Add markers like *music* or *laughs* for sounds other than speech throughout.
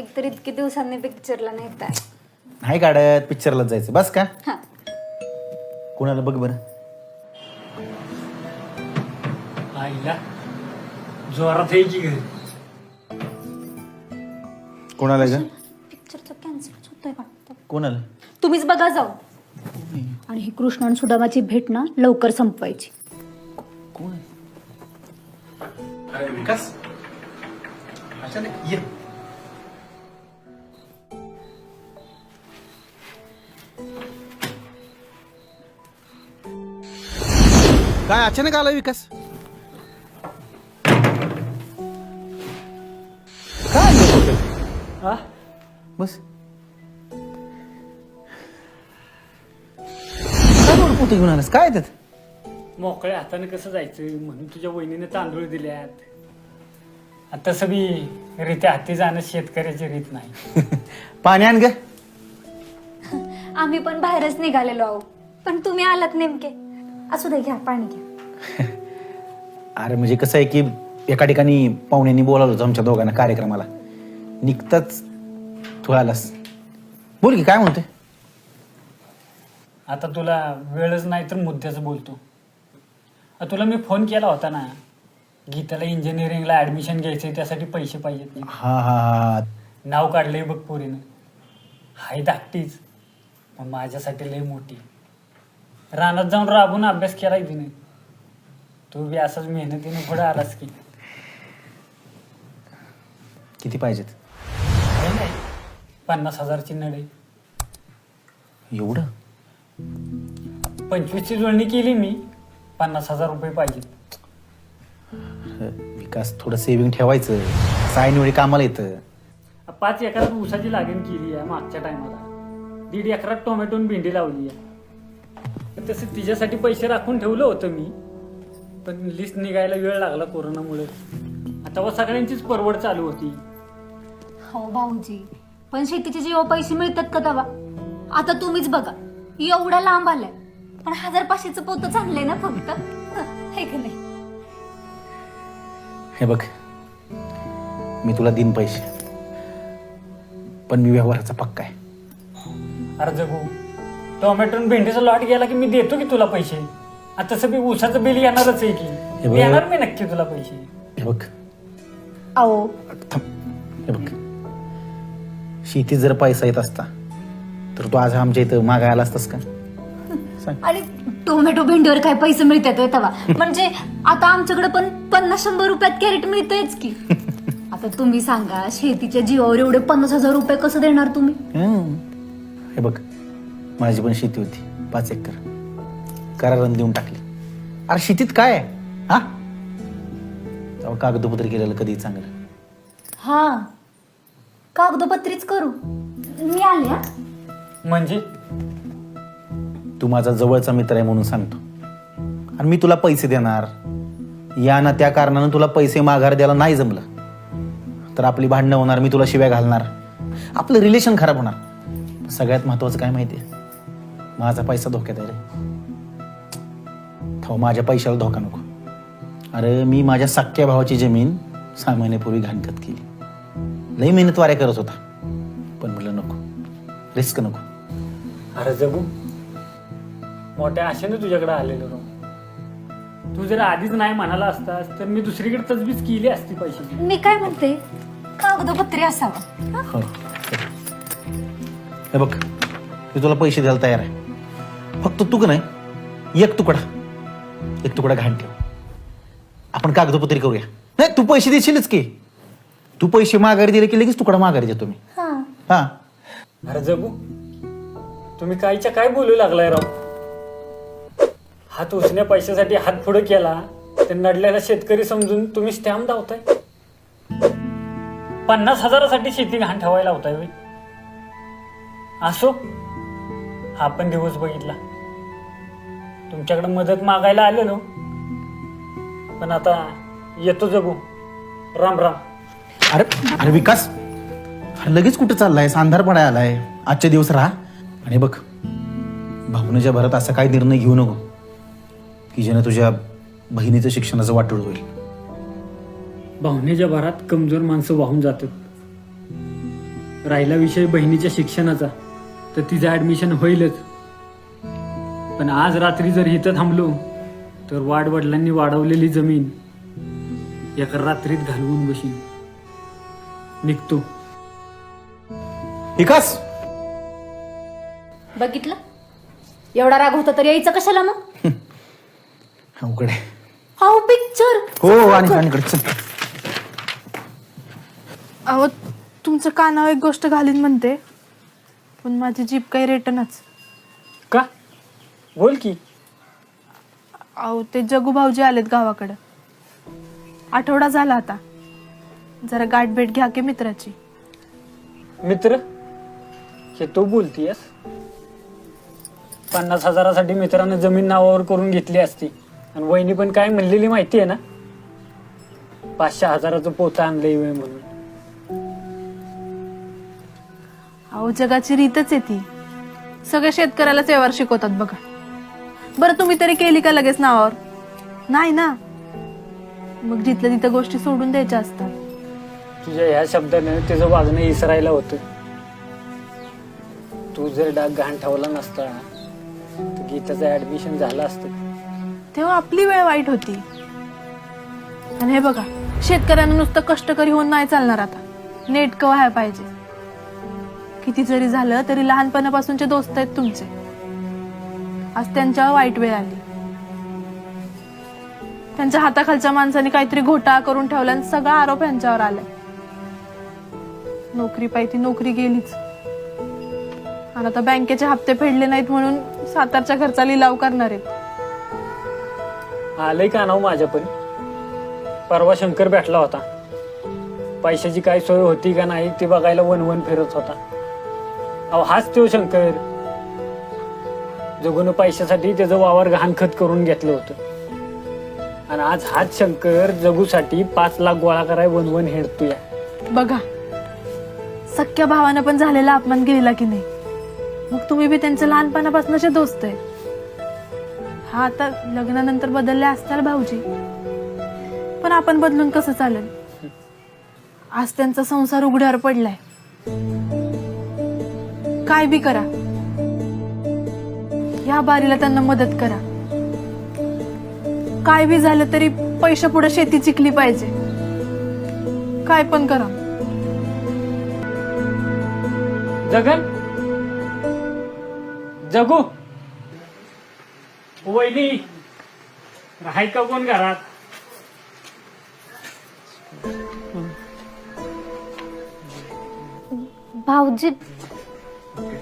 एकतर इतके दिवसांनी पिक्चरला नेत आहे. नाही काढत पिक्चरला जायचं. बस का? हा. कोणाला बघ बरं. आईला जोरात घरी. कोणाला ग? पिक्चरचं कॅन्सलच होतोय वाटतं. कोणाला? तुम्हीच बघा जाऊ. आणि ही कृष्ण आणि सुदामाची भेट ना लवकर संपवायची. कोण अरे विकास. अचानक ये. काय अचानक आला विकास? काय? हा? बस. काय पोतं घेऊन आलास? काय त्यात? मोकळ्या हाताने कसं जायचं? म्हणून तुझ्या वहिनीने तांदूळ दिल्यात. आता सगळी रीत्या हाती जाणं शेतकऱ्याची रीत नाही. *laughs* पाणी आण ग. आम्ही पण बाहेरच निघालेलो आहो. पण तुम्ही आलात नेमके. असू दे घ्या पाणी घ्या. *laughs* अरे म्हणजे कसं आहे की एका ठिकाणी पाहुण्यांनी बोलावलं होतं आमच्या दोघांना कार्यक्रमाला. निघताच तू आलास. बोल की काय म्हणते आता तुला वेळच नाही तर मुद्द्याचं बोलतो. तुला मी फोन केला होता ना गीताला इंजिनिअरिंगला ऍडमिशन घ्यायचंय त्यासाठी पैसे पाहिजेत ना. हा हा हा. नाव काढलंय बघ पोरीनं. हाय धाकटीच पण माझ्यासाठी लय मोठी. रानात जाऊन राबून अभ्यास केलाय तिने. तू बी असाच मेहनतीने पुढे आलास की. किती पाहिजेत? है नाही. पन्नास हजारची नडे एवढं? पंचवीसची जुळणी केली मी पन्नास हजार रुपये पाहिजेत. विकास थोडं सेविंग ठेवायचं. साईन वेळी कामाला येतं. पाच एकरात ऊसाची लागण केली आहे मागच्या टायमाला दीड एकरात टोमॅटो आणि भेंडी लावली आहे. तसं तिच्यासाठी पैसे राखून ठेवलं होतं मी. पण लिस्ट निघायला वेळ लागला कोरोनामुळे. आता व सगळ्यांचीच परवड चालू होती. हो भाऊजी पण शेतीचे जेव्हा पैसे मिळतात का तेव्हा? आता तुम्हीच बघा एवढा लांब आलाय. पण हजार पाचशेचं पोतच आणलंय ना फक्त? हे का नाही? हे बघ मी तुला दिन पैसे. पण मी व्यवहाराचा पक्का आहे. अरे जगू टोमॅटो आणि भेंडीचा लॉट गेला की मी देतो की तुला पैसे? आता तसं बी ऊसाचं बिल येणारच आहे की. बघ. देणार मी नक्की तुला पैसे. हे बघ. अहो. थांब. हे बघ. शेतीत जर पैसा येत असता तर तू आज आमच्या इथं मागायला आला असतास का? सांग. आणि टोमॅटो भेंडीवर काय पैसे मिळतात होय तेव्हा म्हणजे आता आमच्याकडे पण पन्नास शंभर रुपयात कॅरेट मिळतंयच की. आता तुम्ही सांगा शेतीच्या जीवावर एवढे पन्नास हजार रुपये कसं देणार तुम्ही? हं. हे बघ. माझी पण शेती होती पाच एकर. करारान देऊन टाकली. अरे शेतीत काय आहे? हा? तेव्हा कागदपत्र केलेलं कधी चांगलं. हा. कागदोपत्रीच करू. मी आले हा. म्हणजे? तू माझा जवळचा मित्र आहे म्हणून सांगतो. आणि मी तुला पैसे देणार. या ना त्या कारणानं तुला पैसे माघार द्यायला नाही जमलं. तर आपली भांडणं होणार मी तुला शिव्या घालणार. आपलं रिलेशन खराब होणार. सगळ्यात महत्वाचं काय माहिती आहे माझा पैसा धोक्यात आहे रे. थो माझ्या पैशाला धोका नको. अरे मी माझ्या सख्या भावाची जमीन सहा महिन्यापूर्वी घाणखत केली. लई मेहनत वाऱ्या करत होता. पण म्हटलं नको. रिस्क नको. अरे जगू. मोठ्या आशेने तुझ्याकडे आलेलो राव तू जर आधीच नाही म्हणाला असतास तर मी दुसरीकडे तजबीज केली असती पैशाची. मी काय म्हणते? कागदोपत्री असावं. हा? हो हे बघ मी तुला पैसे द्यायला तयार आहे. फक्त तू का नाही? एक तुकडा. एक तुकडा घाण ठेव. आपण कागदपत्री करूया. नाही तू पैसे देशीलच की. तू पैसे माघारी दिले की लगेच तुकडा माघारी देतो मी. हा. हा. अरे जगू तुम्ही कायच्या काय बोलू लागलाय राव? हात उचण्या पैशासाठी हात पुढे केला तर नडलेला शेतकरी समजून तुम्ही स्टॅम्प धावताय. पन्नास हजारासाठी शेती घाण ठेवायला होताय असो हा पण दिवस बघितला. तुमच्याकडे मदत मागायला आलेलो. पण आता येतो जगू. राम राम. अरे अरे विकास अरे लगेच कुठं चाललाय? अंधार पडाय आलाय. आजचे दिवस राहा. आणि बघ भावनेच्या भरात असा काही निर्णय घेऊ नको की ज्याने तुझ्या बहिणीचं शिक्षणाचं वाटोळ होईल. भावनेच्या भरात कमजोर माणसं वाहून जातात. राहिला विषय बहिणीच्या शिक्षणाचा तर तिचं ऍडमिशन होईलच. पण आज रात्री जर इथं थांबलो तर वाडवडिलांनी वाढवलेली जमीन एका रात्रीत घालवून बशीन. निघतो. विकास बघितलं? एवढा राग होता तर यायचं कशाला मग? *laughs* अवघड आहे. पिक्चर हो आणि आणि इकडे चल. अहो तुमचं कानावर एक गोष्ट घालीन म्हणते पण माझी जीप काही रिटर्नच का बोल की. अहो ते जगू भाऊजी आलेत गावाकडं. आठवडा झाला आता. जरा गाठ भेट घ्या की मित्राची. मित्र? हे तू बोलतीयस? पन्नास हजारासाठी मित्रानं जमीन नावावर करून घेतली असती. आणि वहिनी पण काय म्हणलेली माहिती आहे ना? पाचशे हजाराचं पोतं आणलंय वय म्हणून. अहो जगाची रीतच आहे ती. सगळ्या शेतकऱ्यालाच व्यवहार शिकवतात बघा. बरं तुम्ही तरी केली का लगेच नावावर? नाही ना? मग जिथलं तिथं गोष्टी सोडून द्यायच्या असतात. तुझ्या ह्या शब्दानं त्याचं वागणं इसरायला होतं. तू जर डाग घाण ठेवला नसता तर गीताचं ऍडमिशन झालं असतं. तेव्हा आपली वेळ वाईट होती. आणि हे बघा शेतकऱ्यांना नुसतं कष्टकरी होऊन नाही चालणार आता. नेटकं व्हायला पाहिजे. किती जरी झालं तरी लहानपणापासूनचे दोस्त आहेत तुमचे. आज त्यांच्यावर वाईट वेळ आली. त्यांच्या हाताखालच्या माणसाने काहीतरी घोटाळा करून ठेवला आणि सगळा आरोप यांच्यावर आलाय. नोकरी पाहिजे नोकरी गेलीच. आणि आता बँकेचे हप्ते फेडले नाहीत म्हणून सातारच्या घरचा लिलाव करणार आहेत. आलंय का नाव माझ्या पण परवा शंकर भेटला होता. पैशाची काय सोय होती का नाही ते बघायला वन वन फिरत होता. अहो हाच तो शंकर. जगून पैशासाठी त्याचं वावर गहाणखत करून घेतलं होतं. आणि आज हाच शंकर जगूसाठी पाच लाख गोळा कराय वनवन हेडतोय. बघा सख्या भावानं पण झालेला अपमान केलेला की नाही? मग तुम्ही बी त्यांचे लहानपणापासूनचे दोस्त आहे. हा आता लग्नानंतर बदलले असताल भाऊजी. पण आपण बदलून कसं चालेल? आज त्यांचा संसार उघड्यावर पडलाय. काय बी करा. या बारीला त्यांना मदत करा. काय बी झालं तरी पैशा पुढे शेती चिकली पाहिजे. काय पण करा. जगन? जगू? वहिनी राहाय का कोण घरात? भाऊजी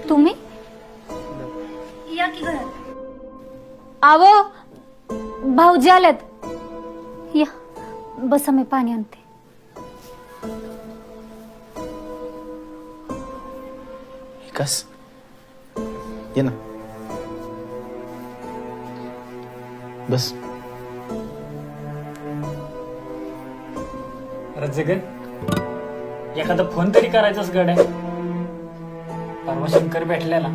तुम्ही? या की घरात. आवो भाऊजी आलेत या बसा मी पाणी आणते. विकास ये ना. बस. अरे जगन एखादा फोन तरी करायचाच गड आहे परवा शंकर भेटलेला.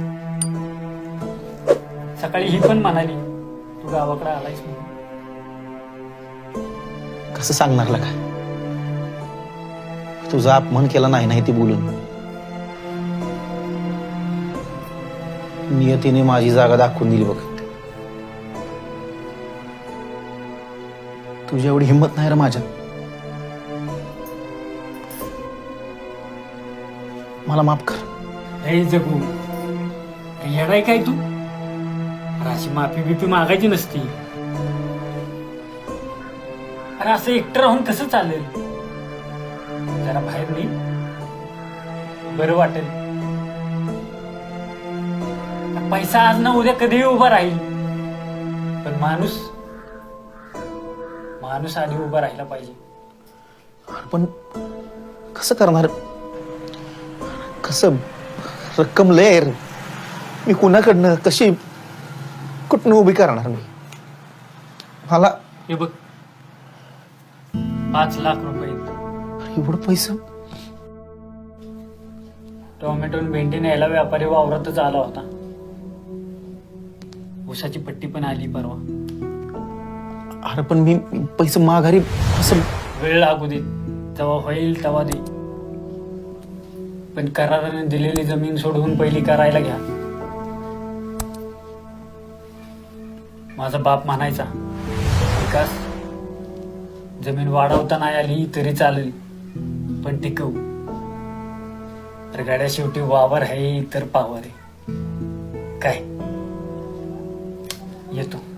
सकाळी ही पण म्हणाली. तू गावाकडे आलायस म्हणून. कसं सांगणार का तुझा अपमान केला नाही नाही ती बोलून. नियतीने माझी जागा दाखवून दिली बघ. तुझी एवढी हिंमत नाही रे माझ्या मला माफ कर. हे जगू. येडाय काय तू? अशी माफी बिफी मागायची नसती. अरे असं एकटं राहून कसं चालेल? जरा बाहेर नाही बरं वाटेल. पैसा आज ना उद्या कधीही उभा राहील. पण माणूस माणूस आधी उभा राहिला पाहिजे. पण कसं करणार? कसं? रक्कम लय आहे रे. मी कुणाकडनं कशी कुठनं उभी करणार मी? मला हे बघ. पाच लाख रुपये. एवढं पैसा? टोमॅटो आणि भेंडी न्यायला व्यापारी वावरातच आला होता. ऊसाची पट्टी पण आली परवा. अरे पण मी पैसे माघारी असं वेळ लागू दे. तेव्हा होईल तेव्हा दे. पण कराराने दिलेली जमीन सोडवून पहिली करायला घ्या. माझा बाप म्हणायचा विकास जमीन वाढवता नाही आली तरी चालेल पण टिकवू. तर गाड्या शेवटी वावर आहे तर पावर आहे. काय? येतो.